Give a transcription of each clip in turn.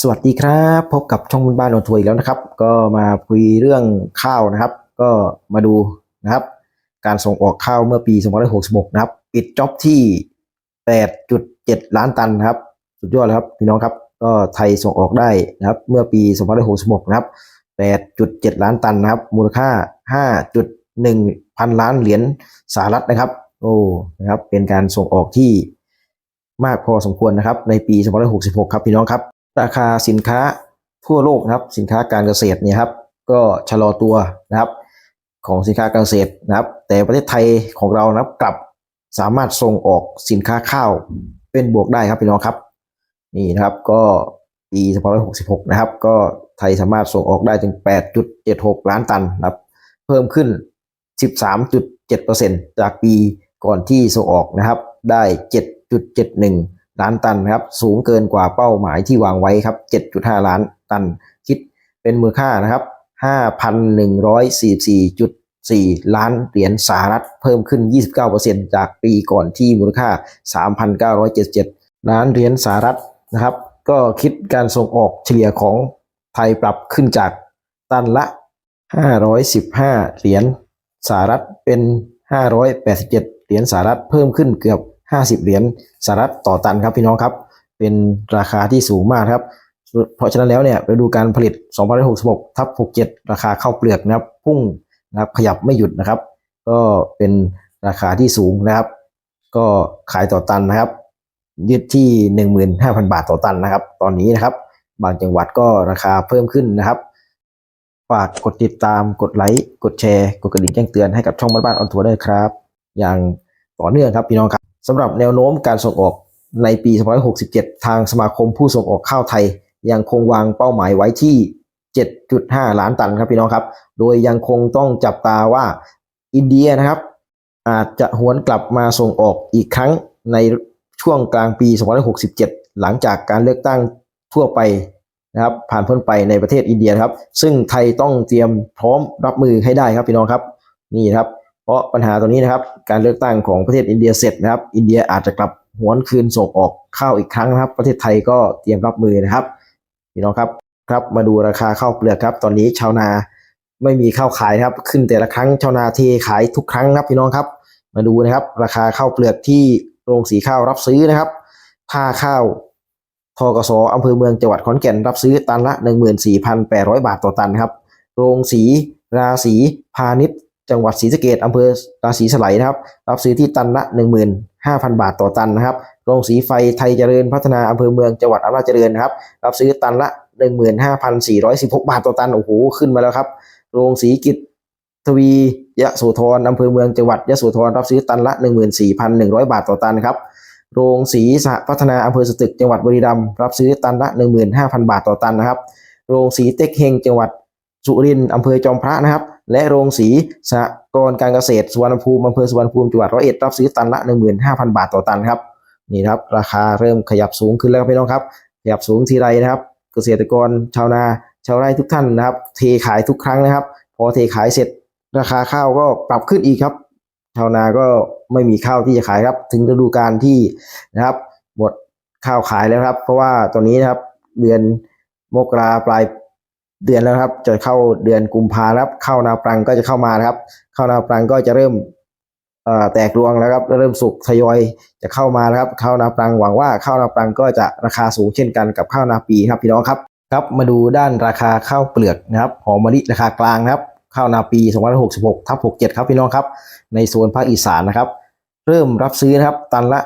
สวัสดีครับ พบกับช่องบุญบานโอนทัวร์อีกแล้วนะครับ ก็มาคุยเรื่องข้าวนะครับ ก็มาดูนะครับ การส่งออกข้าวเมื่อปี2566 นะครับ ปิดจ็อบที่ 8.7 ล้านตันนะครับ สุดยอดเลยครับพี่น้องครับ ก็ไทยส่งออกได้นะครับ เมื่อปี2566 นะครับ 8.7 ล้านตันนะครับ มูลค่า 5.1 พันล้านเหรียญสหรัฐนะครับ โอ้นะครับเป็นการส่งออกที่มากพอสมควรนะครับ ในปี2566 ครับพี่น้องครับ ราคาสินค้าทั่วโลกนะครับ สินค้าการเกษตรเนี่ยครับ ก็ชะลอตัวนะครับ ของสินค้าการเกษตรนะครับ แต่ประเทศไทยของเรานะครับกลับสามารถส่งออกสินค้าข้าวเป็นบวกได้ครับพี่น้องครับ นี่นะครับก็ปี2566 นะครับ ก็ไทยสามารถส่งออกได้ถึง 8.76 ล้านตันนะครับ เพิ่มขึ้น 13.7%จากปีก่อนที่ส่งออกนะครับได้ 7.71 ล้านตันนะครับ สูงเกินกว่าเป้าหมายที่วางไว้ครับ 7.5 ล้านตัน คิดเป็นมูลค่านะครับ 5,144.4 ล้านเหรียญสหรัฐ เพิ่มขึ้น 29%จากปีก่อนที่มูลค่า 3,977 ล้านเหรียญสหรัฐนะครับ ก็คิดการส่งออกเฉลี่ยของไทยปรับขึ้นจากตันละ 515 เหรียญสหรัฐเป็น 587 เหรียญสหรัฐเพิ่มขึ้นเกือบ 50 เหรียญสหรัฐต่อตันครับพี่น้องครับ เป็นราคาที่สูงมากครับ เพราะฉะนั้นแล้วเนี่ยฤดูการผลิต 2566ทับ67 ราคาข้าวเปลือกนะครับพุ่งนะครับขยับไม่หยุดนะครับ ก็เป็นราคาที่สูงนะครับ ก็ขายต่อตันนะครับ ยึดที่ 15,000 บาทต่อตันนะครับ ตอนนี้นะครับ บางจังหวัดก็ราคาเพิ่มขึ้นนะครับฝากกดติดตามกดไลค์ กดแชร์ กดกระดิ่งแจ้งเตือนให้กับช่องบ้านบ้านออนทัวร์ด้วยครับ อย่างต่อเนื่องครับพี่น้องครับ สำหรับแนวโน้มการส่งออกในปี 2567 ทางสมาคมผู้ส่งออกข้าวไทย ยังคงวางเป้าหมายไว้ที่ 7.5 ล้านตันครับพี่น้องครับ โดยยังคงต้องจับตาว่าอินเดียนะครับ อาจจะหวนกลับมาส่งออกอีกครั้งในช่วงกลางปี 2567 หลังจากการเลือกตั้งทั่วไปนะครับ ผ่านพ้นไปในประเทศอินเดียครับ ซึ่งไทยต้องเตรียมพร้อมรับมือให้ได้ครับพี่น้องครับ นี่ครับ เพราะปัญหาตัวนี้นะครับ การเลือกตั้งของประเทศอินเดียเสร็จนะครับ อินเดียอาจจะกลับหวนคืนส่งออกข้าวอีกครั้งนะครับ ประเทศไทยก็เตรียมรับมือนะครับพี่น้องครับครับมาดูราคาข้าวเปลือกครับ ตอนนี้ชาวนาไม่มีข้าวขายครับ ขึ้นแต่ละครั้งชาวนาเทขายทุกครั้งนะครับพี่น้องครับ มาดูนะครับ ราคาข้าวเปลือกที่โรงสีข้าวรับซื้อนะครับค่าข้าวทกสอำเภอเมืองจังหวัดขอนแก่นรับซื้อตันละ 14,800 บาทต่อตันครับ โรงสี ราศีพาณิชย์ จังหวัดศรีสะเกดอำเภอราศีสไลนะครับรับซื้อที่ตันละ 15,000 บาทต่อตันนะครับโรงสีไฟไทยเจริญพัฒนาอำเภอเมืองจังหวัดอำนาจเจริญนะครับรับซื้อตันละ 15,416 บาทต่อตันโอ้โหขึ้นมาแล้วครับโรงสีกิจทวียะโสธรอำเภอเมืองจังหวัดยะโสธรรับซื้อตันละ 14,100 บาทต่อตันครับโรงสีสหพัฒนาอำเภอสตึกจังหวัดบุรีรัมย์รับซื้อตันละ 15,000 บาทต่อตันนะครับโรงสีเต็กเฮงจังหวัดสุรินทร์อำเภอจอมพระนะครับ และโรงสีสหกรณ์การเกษตรสุวรรณภูมิอำเภอสุวรรณภูมิจังหวัดร้อยเอ็ดรับซื้อตันละ 15,000 บาทต่อตันครับนี่ครับราคาเริ่มขยับสูงขึ้นแล้วครับพี่น้องครับ ขยับสูงทีไรนะครับ เกษตรกรชาวนาชาวไร่ทุกท่านนะครับ เทขายทุกครั้งนะครับ พอเทขายเสร็จราคาข้าวก็ปรับขึ้นอีกครับ ชาวนาก็ไม่มีข้าวที่จะขายครับ ถึงฤดูกาลที่นะครับหมดข้าวขายแล้วครับ เพราะว่าตอนนี้นะครับเดือนมกราปลาย เดือนแล้วครับ จะเข้าเดือนกุมภาครับ เข้านาปรังก็จะเข้ามานะครับ เข้านาปรังก็จะเริ่มแตกรวงแล้วครับเริ่มสุกทยอยจะเข้ามานะครับ ข้าวนาปรังหวังว่าข้าวนาปรังก็จะราคาสูงเช่นกันกับข้าวนาปีครับพี่น้องครับครับมาดูด้านราคาข้าวเปลือกนะครับหอมมะลิราคากลางนะครับข้าวนาปี2566ทับ67 ครับพี่น้องครับในโซนภาคอีสานนะครับ เริ่มรับซื้อนะครับตันละ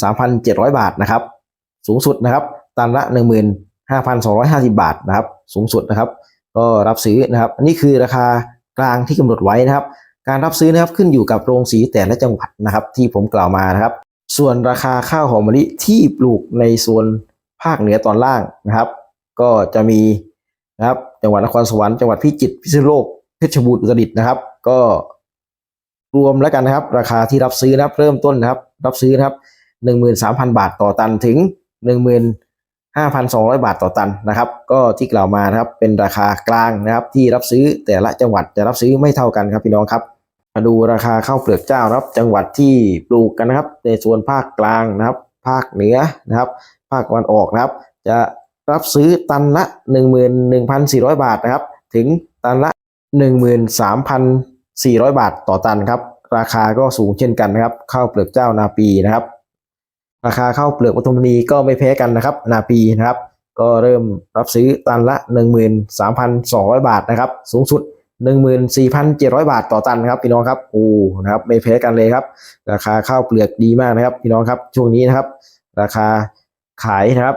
13,700 บาทนะครับ สูงสุดนะครับตันละ 5,250 บาทนะครับ สูงสุดนะครับ ก็รับซื้อนะครับอันนี้คือราคากลางที่กำหนดไว้นะครับ การรับซื้อนะครับขึ้นอยู่กับโรงสีแต่ละจังหวัดนะครับ ที่ผมกล่าวมานะครับ ส่วนราคาข้าวหอมมะลิที่ปลูกในโซนภาคเหนือตอนล่างนะครับ ก็จะมีนะครับจังหวัดนครสวรรค์จังหวัดพิจิตรพิษณุโลกเพชรบูรณ์อุตรดิตถ์นะครับ ก็รวมแล้วกันนะครับ ราคาที่รับซื้อนะครับ เริ่มต้นนะครับ รับซื้อนะครับหนึ่งหมื่นสามพันบาทต่อตันถึงหนึ่งหมื่ นห้าพันสองร้อยบาทต่อตันนะครับ ก็ที่กล่าวมานะครับ เป็นราคากลางนะครับ ที่รับซื้อแต่ละจังหวัดจะรับซื้อไม่เท่ากันครับพี่น้องครับ มาดูราคาข้าวเปลือกเจ้านะครับ จังหวัดที่ปลูกกันนะครับ ในส่วนภาคกลางนะครับ ภาคเหนือนะครับ ภาคตะวันออกนะครับ จะรับซื้อตันละ 11,400 บาทนะครับ ถึงตันละ 13,400 บาทต่อตันครับ ราคาก็สูงเช่นกันนะครับ ข้าวเปลือกเจ้านาปีนะครับ ราคาข้าวเปลือกปทุมธานีก็ไม่แพ้กันนะครับ นาปีนะครับ ก็เริ่มรับซื้อตันละ 13,200 บาทนะครับ สูงสุด 14,700 บาทต่อตันครับพี่น้องครับโอ้นะครับไม่แพ้กันเลยครับ ราคาข้าวเปลือกดีมากนะครับ พี่น้องครับช่วงนี้นะครับ ราคาขายนะครับ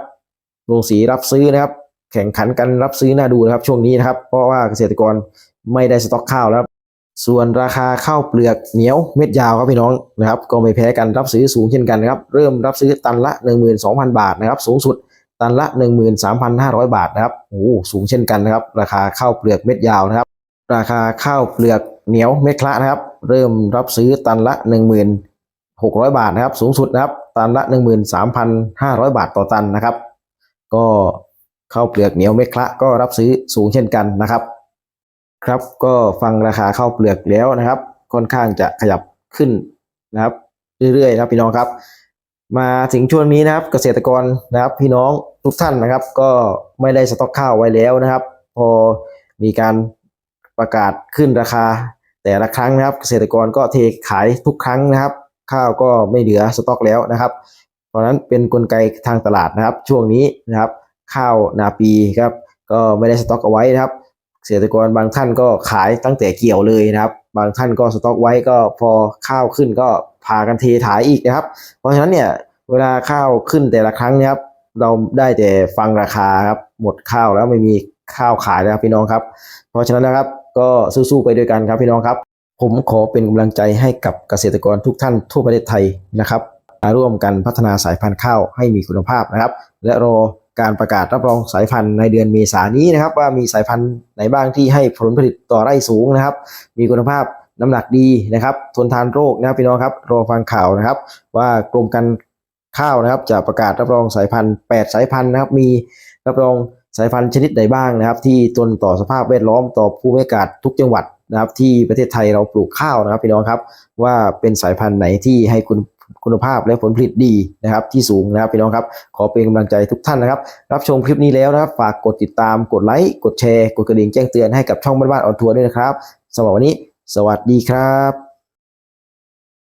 โรงสีรับซื้อนะครับ แข่งขันกันรับซื้อหน่าดูนะครับ ช่วงนี้นะครับ เพราะว่าเกษตรกรไม่ได้สต็อกข้าวแล้ว ส่วนราคาข้าวเปลือกเหนียวเม็ดยาวครับพี่น้องนะครับ ก็ไม่แพ้กันรับซื้อสูงเช่นกันนะครับ เริ่มรับซื้อตันละ 12,000 บาทนะครับ สูงสุดตันละ 13,500 บาทนะครับโอ้สูงเช่นกันนะครับ ราคาข้าวเปลือกเม็ดยาวนะครับ ราคาข้าวเปลือกเหนียวเม็ดคละนะครับ เริ่มรับซื้อตันละ 1600 บาทนะครับ สูงสุดนะครับ ตันละ 13,500 บาทต่อตันนะครับ ก็ข้าวเปลือกเหนียวเม็ดคละก็รับซื้อสูงเช่นกันนะครับ ครับก็ฟังราคาข้าวเปลือกแล้วนะครับ ค่อนข้างจะขยับขึ้นนะครับ เรื่อยๆนะครับพี่น้องครับ มาถึงช่วงนี้นะครับเกษตรกรนะครับ พี่น้องทุกท่านนะครับ ก็ไม่ได้สต็อกข้าวไว้แล้วนะครับ พอมีการประกาศขึ้นราคา แต่ละครั้งนะครับ เกษตรกรก็เทขายทุกครั้งนะครับ ข้าวก็ไม่เหลือสต็อกแล้วนะครับ เพราะฉะนั้นเป็นนกลไกทางตลาดนะครับ ช่วงนี้นะครับ ข้าวนาปีครับก็ไม่ได้สต็อกเอาไว้นะครับ เกษตรกรบางท่านก็ขายตั้งแต่เกี่ยวเลยนะครับ บางท่านก็สต็อกไว้ก็พอข้าวขึ้นก็พากันเทขายอีกนะครับ เพราะฉะนั้นเนี่ยเวลาข้าวขึ้นแต่ละครั้งเนี่ยครับ เราได้แต่ฟังราคาครับหมดข้าวแล้วไม่มีข้าวขายนะครับพี่น้องครับ เพราะฉะนั้นนะครับก็สู้ๆไปด้วยกันครับพี่น้องครับ ผมขอเป็นกำลังใจให้กับเกษตรกรทุกท่านทั่วประเทศไทยนะครับร่วมกันพัฒนาสายพันธุ์ข้าวให้มีคุณภาพนะครับ และรอ การประกาศรับรองสายพันธุ์ในเดือนเมษายนนี้นะครับ ว่ามีสายพันธุ์ไหนบ้างที่ให้ผลผลิตต่อไร่สูงนะครับ มีคุณภาพน้ำหนักดีนะครับ ทนทานโรคนะครับพี่น้องครับรอฟังข่าวนะครับ ว่ากรมการข้าวนะครับ จะประกาศรับรองสายพันธุ์ 8 สายพันธุ์นะครับ มีรับรองสายพันธุ์ชนิดใดบ้างนะครับ ที่ทนต่อสภาพแวดล้อมต่อภูมิอากาศทุกจังหวัดนะครับ ที่ประเทศไทยเราปลูกข้าวนะครับพี่น้องครับว่าเป็นสายพันธุ์ไหนที่ให้คุณ คุณภาพและผลผลิตดีนะครับที่สูงนะครับพี่น้องครับ ขอเป็นกำลังใจทุกท่านนะครับ รับชมคลิปนี้แล้วนะครับ ฝากกดติดตามกดไลค์กดแชร์ กดกระดิ่งแจ้งเตือนให้กับช่องบ้านๆออนทัวร์ด้วยนะครับสำหรับวันนี้ สวัสดีครับ